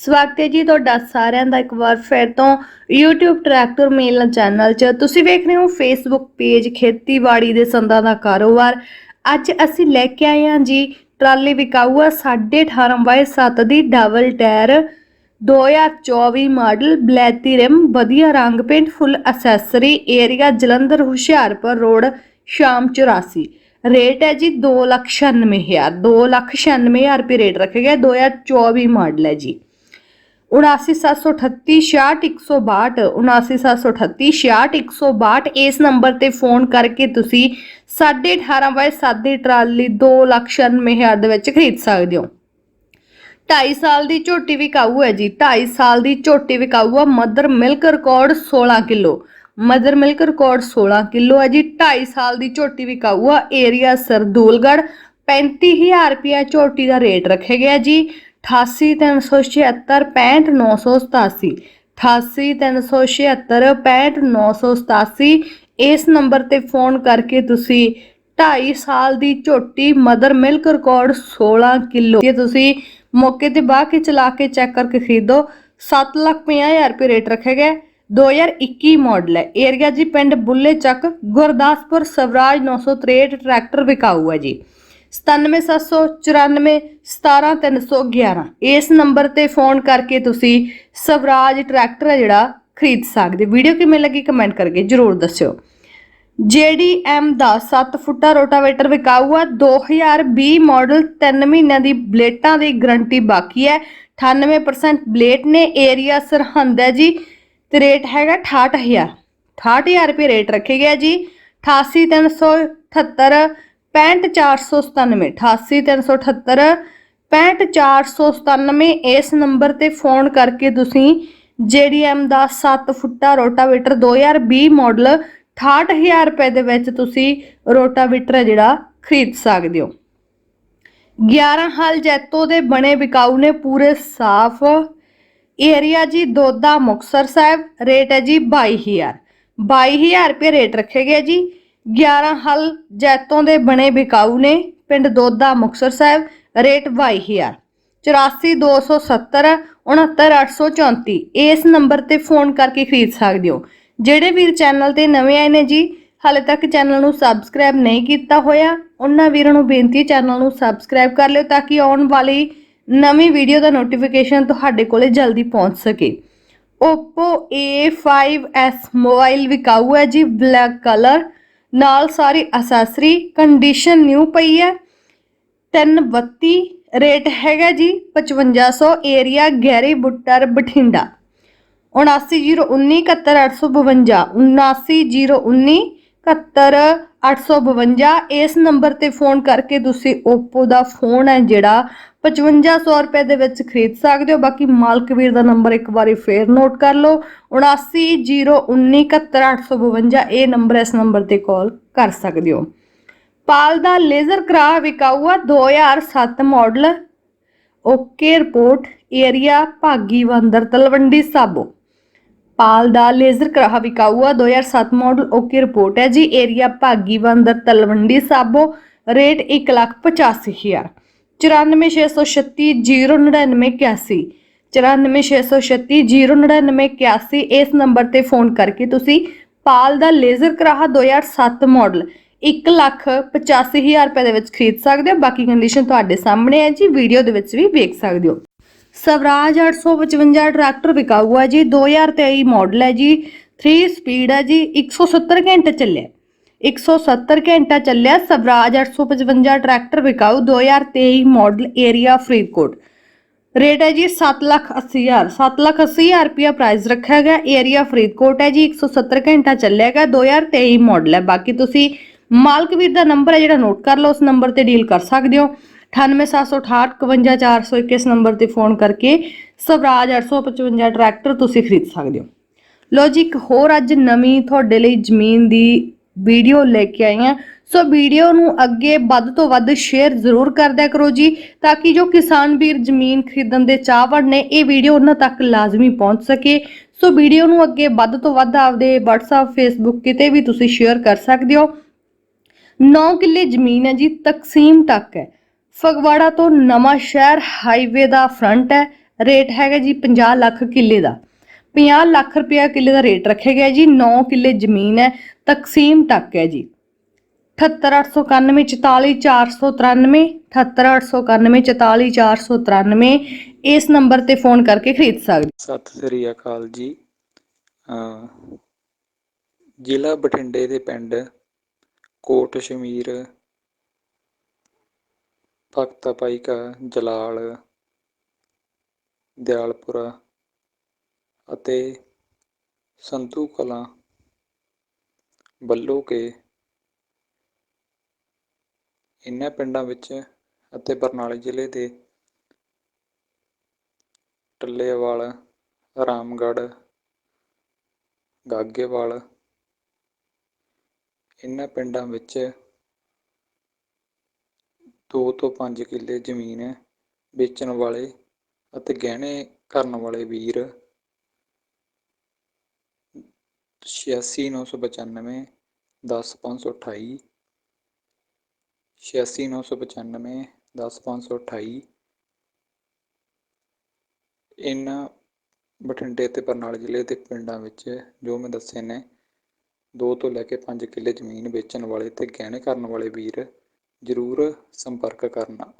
ਸਵਾਗਤ ਹੈ ਜੀ ਤੁਹਾਡਾ ਸਾਰਿਆਂ ਦਾ ਇੱਕ ਵਾਰ ਫਿਰ ਤੋਂ YouTube ਟਰੈਕਟਰ ਮੇਲ ਚੈਨਲ 'ਚ। ਤੁਸੀਂ ਵੇਖ ਰਹੇ ਹੋ Facebook ਪੇਜ ਖੇਤੀਬਾੜੀ ਦੇ ਸੰਦਾਂ ਦਾ ਕਾਰੋਬਾਰ। ਅੱਜ ਅਸੀਂ ਲੈ ਕੇ ਆਏ ਹਾਂ ਜੀ ਟਰਾਲੀ ਵਿਕਾਊਆ ਆ 18.5 ਬਾਏ 7 ਦੀ ਡਬਲ ਟਾਇਰ 2024 ਮਾਡਲ, ਬਲੈਤੀ ਰਿਮ, ਵਧੀਆ ਰੰਗ paint full accessory area Jalandhar, Hoshiarpur road, Sham 84 rate ਹੈ ਜੀ 296000 296000 ਰੁਪਏ ਰੇਟ ਰੱਖਿਆ ਗਿਆ 2024 ਮਾਡਲ ਹੈ ਜੀ। 79738 66162 79738 66162 ਇਸ ਨੰਬਰ ਤੇ ਫੋਨ ਕਰਕੇ ਤੁਸੀਂ 18.5 ਬਾਏ 7 ਦੀ ਟਰਾਲੀ 296000 ਦੇ ਵਿੱਚ ਖਰੀਦ ਸਕਦੇ ਹੋ। 2.5 ਸਾਲ ਦੀ ਝੋਟੀ ਵਿਕਾਊ ਹੈ ਜੀ। 2.5 ਸਾਲ ਦੀ ਝੋਟੀ ਵਿਕਾਊ ਆ। Mother milk record 16 kilo. Mother milk record 16 kilo ਹੈ ਜੀ। 2.5 ਸਾਲ ਦੀ ਝੋਟੀ ਵਿਕਾਊ ਆ। ਏਰੀਆ ਸਰਦੂਲਗੜ 35000 ਰੁਪਿਆ ਝੋਟੀ ਦਾ ਰੇਟ ਰੱਖਿਆ ਗਿਆ ਜੀ। 883776 65987 883776 65987 ਇਸ ਨੰਬਰ ਤੇ ਫੋਨ ਕਰਕੇ ਤੁਸੀਂ 2.5 ਸਾਲ ਦੀ ਝੋਟੀ ਮਦਰ ਮਿਲਕ ਰਿਕਾਰਡ 16 ਕਿਲੋ ਇਹ ਤੁਸੀਂ ਮੌਕੇ ਤੇ ਬਾਹ ਕੇ ਚਲਾ ਕੇ ਚੈੱਕ ਕਰਕੇ ਖਰੀਦੋ। 750000 ਰੁਪਏ ਰੇਟ ਰੱਖਿਆ ਗਿਆ। ਹੈ। 2021 ਮਾਡਲ ਹੈ। ਏਰੀਆ ਜੀ ਪਿੰਡ ਬੁੱਲੇ ਚੱਕ, ਗੁਰਦਾਸਪੁਰ ਸਵਰਾਜ 963 ਟਰੈਕਟਰ ਵਿਕਾਊ ਹੈ ਜੀ। 97794 17311 ਇਸ ਨੰਬਰ ਤੇ ਫੋਨ ਕਰਕੇ ਤੁਸੀਂ ਸਵਰਾਜ ਟਰੈਕਟਰ ਹੈ ਜਿਹੜਾ ਖਰੀਦ ਸਕਦੇ। ਵੀਡੀਓ ਕਿਵੇਂ ਲੱਗੀ ਕਮੈਂਟ ਕਰਕੇ ਜਰੂਰ ਦੱਸਿਓ। JDM ਦਾ 7 ਫੁੱਟਾ ਰੋਟਾਵੇਟਰ ਵਿਕਾਊ ਆ 2020 ਮਾਡਲ 3 ਮਹੀਨਿਆਂ ਦੀ ਬਲੇਟਾਂ ਦੀ ਗਾਰੰਟੀ ਬਾਕੀ ਹੈ। 98% ਬਲੇਟ ਨੇ, ਏਰੀਆ ਸਰਹੰਦ ਹੈ ਜੀ। ਤੇ ਰੇਟ ਹੈਗਾ 68000 68000 ਰੁਪਏ ਰੇਟ ਰੱਖੇ ਗਿਆ ਜੀ। 88378 65497 88378 65497 ਇਸ ਨੰਬਰ ਤੇ ਫੋਨ ਕਰਕੇ ਤੁਸੀਂ JDM ਦਾ 7 ਫੁੱਟਾ ਰੋਟਾਵੇਟਰ 2020 ਮਾਡਲ 68000 ਰੁਪਏ ਦੇ ਵਿੱਚ ਤੁਸੀਂ ਰੋਟਾਵੇਟਰ ਹੈ ਜਿਹੜਾ ਖਰੀਦ ਸਕਦੇ ਹੋ। 11 ਹਲ ਜੈਤੋ ਦੇ ਬਣੇ ਵਿਕਾਊ ਨੇ ਪੂਰੇ ਸਾਫ਼ ਏਰੀਆ ਜੀ, ਦੋਦਾ ਮੁਕਸਰ ਸਾਹਿਬ, ਰੇਟ ਹੈ ਜੀ 22000 22000 ਰੁਪਏ ਰੇਟ ਰੱਖੇ ਗਏ ਜੀ। 11 ਹਲ ਜੈਤੋਂ ਦੇ ਬਣੇ ਵਿਕਾਊ ਨੇ, ਪਿੰਡ ਦੋਦਾ ਮੁਕਸਰ ਸਾਹਿਬ, ਰੇਟ 22000 84270 69834 ਇਸ ਨੰਬਰ ਤੇ ਫੋਨ ਕਰਕੇ ਖਰੀਦ ਸਕਦੇ ਹੋ। ਜਿਹੜੇ ਵੀਰ ਚੈਨਲ ਤੇ ਨਵੇਂ ਆਏ ਨੇ ਜੀ, ਹਾਲੇ ਤੱਕ ਚੈਨਲ ਨੂੰ ਸਬਸਕ੍ਰਾਈਬ ਨਹੀਂ ਕੀਤਾ ਹੋਇਆ, ਉਹਨਾਂ ਵੀਰਾਂ ਨੂੰ ਬੇਨਤੀ ਚੈਨਲ ਨੂੰ ਸਬਸਕ੍ਰਾਈਬ ਕਰ ਲਿਓ ਤਾਂ ਕਿ ਆਉਣ ਵਾਲੀ ਨਵੀਂ ਵੀਡੀਓ ਦਾ ਨੋਟੀਫਿਕੇਸ਼ਨ ਤੁਹਾਡੇ ਕੋਲੇ ਜਲਦੀ ਪਹੁੰਚ ਸਕੇ। Oppo A5s ਮੋਬਾਈਲ ਵਿਕਾਊ ਹੈ ਜੀ ਬਲੈਕ ਕਲਰ ਨਾਲ ਸਾਰੀ ਅਸੈਸਰੀ ਕੰਡੀਸ਼ਨ ਨਿਊ ਪਈ ਹੈ। 332 ਰੇਟ ਹੈਗਾ ਜੀ 5500 ਏਰੀਆ ਗੈਰੀ ਬੁੱਟਰ ਬਠਿੰਡਾ। 7901978852 7901978852 ਇਸ ਨੰਬਰ ਤੇ ਫੋਨ ਕਰਕੇ ਤੁਸੀਂ Oppo ਦਾ ਫੋਨ ਹੈ ਜਿਹੜਾ 5500 ਰੁਪਏ ਦੇ ਵਿੱਚ ਖਰੀਦ ਸਕਦੇ ਹੋ। ਬਾਕੀ ਮਾਲਕ ਵੀਰ ਦਾ ਨੰਬਰ ਇੱਕ ਵਾਰੀ ਫੇਰ ਨੋਟ ਕਰ ਲਓ। 7901978852 ਇਹ ਨੰਬਰ ਇਸ ਨੰਬਰ ਤੇ ਕਾਲ ਕਰ ਸਕਦੇ ਹੋ। ਪਾਲ ਦਾ ਲੇਜ਼ਰ ਕਰਾ ਵਿਕਾਊ ਆ 2007 model. Okay report, area, Bhagi, Bandar, Talwandi, Sabo. Pal ਦਾ ਲੇਜ਼ਰ ਕਰਾ ਵਿਕਾਊ ਆ 2007 ਮਾਡਲ ਓਕੇ ਰਿਪੋਰਟ ਹੈ ਜੀ। ਏਰੀਆ ਭਾਗੀ ਬੰਦਰ ਤਲਵੰਡੀ ਸਾਬੋ ਰੇਟ 185000 9466309981 9466309981 ਇਸ ਨੰਬਰ ਤੇ ਫੋਨ ਕਰਕੇ ਤੁਸੀਂ ਪਾਲ ਦਾ ਲੇਜ਼ਰ ਕਰਾਹਾ 2007 ਮਾਡਲ 185000 ਰੁਪਏ ਦੇ ਵਿੱਚ ਖਰੀਦ ਸਕਦੇ ਹੋ। ਬਾਕੀ ਕੰਡੀਸ਼ਨ ਤੁਹਾਡੇ ਸਾਹਮਣੇ ਹੈ ਜੀ। ਵੀਡੀਓ ਦੇ ਵਿੱਚ ਵੀ ਵੇਖ ਸਕਦੇ ਹੋ। ਸਵਰਾਜ 855 ਟਰੈਕਟਰ स्पीड है ਜੀ 2023 ਮਾਡਲ ਹੈ ਜੀ 3 ਸਪੀਡ ਹੈ ਜੀ 170 ਘੰਟੇ ਚੱਲਿਆ। 170 ਘੰਟਾ ਚੱਲਿਆ, ਸਵਰਾਜ 855 ਟਰੈਕਟਰ हज़ार 2023 ਮਾਡਲ ਏਰੀਆ ਫਰੀਦਕੋਟ। रेट है जी सत्त लख अस्सी हज़ार सात लख अस्सी हज़ार रुपया प्राइस रखा गया एरिया फरीदकोट है जी एक सौ सत्तर घंटा चलेगा दो हज़ार तेई मॉडल है बाकी तुम मालक वीर का नंबर है जो नोट कर लो उस नंबर से डील कर सकते हो 9876851421 ਨੰਬਰ ਤੇ ਫੋਨ ਕਰਕੇ ਸਵਰਾਜ 855 ਟਰੈਕਟਰ ਤੁਸੀਂ ਖਰੀਦ ਸਕਦੇ ਹੋ। ਲੋ ਜੀ, ਇੱਕ ਹੋਰ ਅੱਜ ਨਵੀਂ ਤੁਹਾਡੇ ਲਈ ਜ਼ਮੀਨ ਦੀ ਵੀਡੀਓ ਲੈ ਕੇ ਆਈ ਹਾਂ। ਸੋ ਵੀਡੀਓ ਨੂੰ ਅੱਗੇ ਵੱਧ ਤੋਂ ਵੱਧ ਸ਼ੇਅਰ ਜ਼ਰੂਰ ਕਰਦਿਆ ਕਰੋ ਜੀ, ਤਾਂ ਕਿ ਜੋ ਕਿਸਾਨ ਵੀਰ ਜ਼ਮੀਨ ਖਰੀਦਣ ਦੇ ਚਾਹਵੜ ਨੇ, ਇਹ ਵੀਡੀਓ ਉਹਨਾਂ ਤੱਕ ਲਾਜ਼ਮੀ ਪਹੁੰਚ ਸਕੇ। ਸੋ ਵੀਡੀਓ ਨੂੰ ਅੱਗੇ ਵੱਧ ਤੋਂ ਵੱਧ ਆਪਦੇ WhatsApp, Facebook ਕਿਤੇ ਵੀ ਤੁਸੀਂ ਸ਼ੇਅਰ ਕਰ ਸਕਦੇ ਹੋ। 9 ਕਿੱਲੇ ਜ਼ਮੀਨ ਹੈ ਜੀ, ਤਕਸੀਮ ਤੱਕ ਹੈ। ਫਗਵਾੜਾ ਤੋਂ ਨਵਾਂ ਸ਼ਹਿਰ ਹਾਈਵੇ ਦਾ ਫਰੰਟ ਹੈ। ਰੇਟ ਹੈਗਾ ਜੀ 50 ਲੱਖ ਕਿੱਲੇ ਦਾ। 50 ਲੱਖ ਰੁਪਇਆ ਕਿੱਲੇ ਦਾ ਰੇਟ ਰੱਖਿਆ ਗਿਆ ਜੀ। 9 ਕਿੱਲੇ ਜ਼ਮੀਨ ਹੈ, ਤਕਸੀਮ ਤੱਕ ਹੈ ਜੀ। 78891 44493 ਇਸ ਨੰਬਰ ਤੇ ਫੋਨ ਕਰਕੇ ਖਰੀਦ ਸਕਦੇ ਸਤਿ ਸ੍ਰੀ ਅਕਾਲ ਜੀ। ਜ਼ਿਲ੍ਹਾ ਬਠਿੰਡੇ ਦੇ ਪਿੰਡ ਕੋਟ ਸ਼ਮੀਰ ਭਗਤਾ ਭਾਈ ਕਾ ਜਲਾਲ, ਦਿਆਲਪੁਰਾ ਅਤੇ ਸੰਤੂ ਕਲਾਂ ਬੱਲੋ ਕੇ ਇਹਨਾਂ ਪਿੰਡਾਂ ਵਿੱਚ ਅਤੇ ਬਰਨਾਲੇ ਜ਼ਿਲ੍ਹੇ ਦੇ ਟੱਲੇਵਾਲ, ਰਾਮਗੜ੍ਹ, ਗਾਗੇਵਾਲ ਇਹਨਾਂ ਪਿੰਡਾਂ ਵਿੱਚ ਦੋ ਤੋਂ ਪੰਜ ਕਿੱਲੇ ਜ਼ਮੀਨ ਵੇਚਣ ਵਾਲੇ ਅਤੇ ਗਹਿਣੇ ਕਰਨ ਵਾਲੇ ਵੀਰ ਛਿਆਸੀ ਨੌ ਸੌ ਪਚਾਨਵੇਂ ਦਸ ਪੰਜ ਸੌ ਅਠਾਈ, ਛਿਆਸੀ ਨੌ ਸੌ ਪਚਾਨਵੇਂ ਦਸ ਪੰਜ ਸੌ ਅਠਾਈ, ਇਹਨਾਂ ਬਠਿੰਡੇ ਤੇ ਬਰਨਾਲੇ ਜ਼ਿਲ੍ਹੇ ਦੇ ਪਿੰਡਾਂ ਵਿੱਚ ਜੋ ਮੈਂ ਦੱਸੇ ਨੇ, ਦੋ ਤੋਂ ਲੈ ਕੇ ਪੰਜ ਕਿੱਲੇ ਜ਼ਮੀਨ ਵੇਚਣ ਵਾਲੇ ਤੇ ਗਹਿਣੇ ਕਰਨ ਵਾਲੇ ਵੀਰ ਜ਼ਰੂਰ ਸੰਪਰਕ ਕਰਨਾ।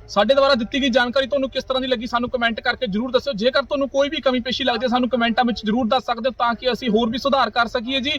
ਸਾਡੇ ਦੁਆਰਾ ਦਿੱਤੀ ਗਈ ਜਾਣਕਾਰੀ ਤੁਹਾਨੂੰ ਕਿਸ ਤਰ੍ਹਾਂ ਦੀ ਲੱਗੀ ਸਾਨੂੰ ਕਮੈਂਟ ਕਰਕੇ ਜਰੂਰ ਦੱਸਿਓ। ਜੇਕਰ ਤੁਹਾਨੂੰ ਕੋਈ ਵੀ ਕਮੀ ਪੇਸ਼ੀ ਲੱਗਦੀ ਹੈ, ਸਾਨੂੰ ਕਮੈਂਟਾਂ ਵਿੱਚ ਜਰੂਰ ਦੱਸ ਸਕਦੇ ਹੋ ਤਾਂ ਕਿ ਅਸੀਂ ਹੋਰ ਵੀ ਸੁਧਾਰ ਕਰ ਸਕੀਏ ਜੀ।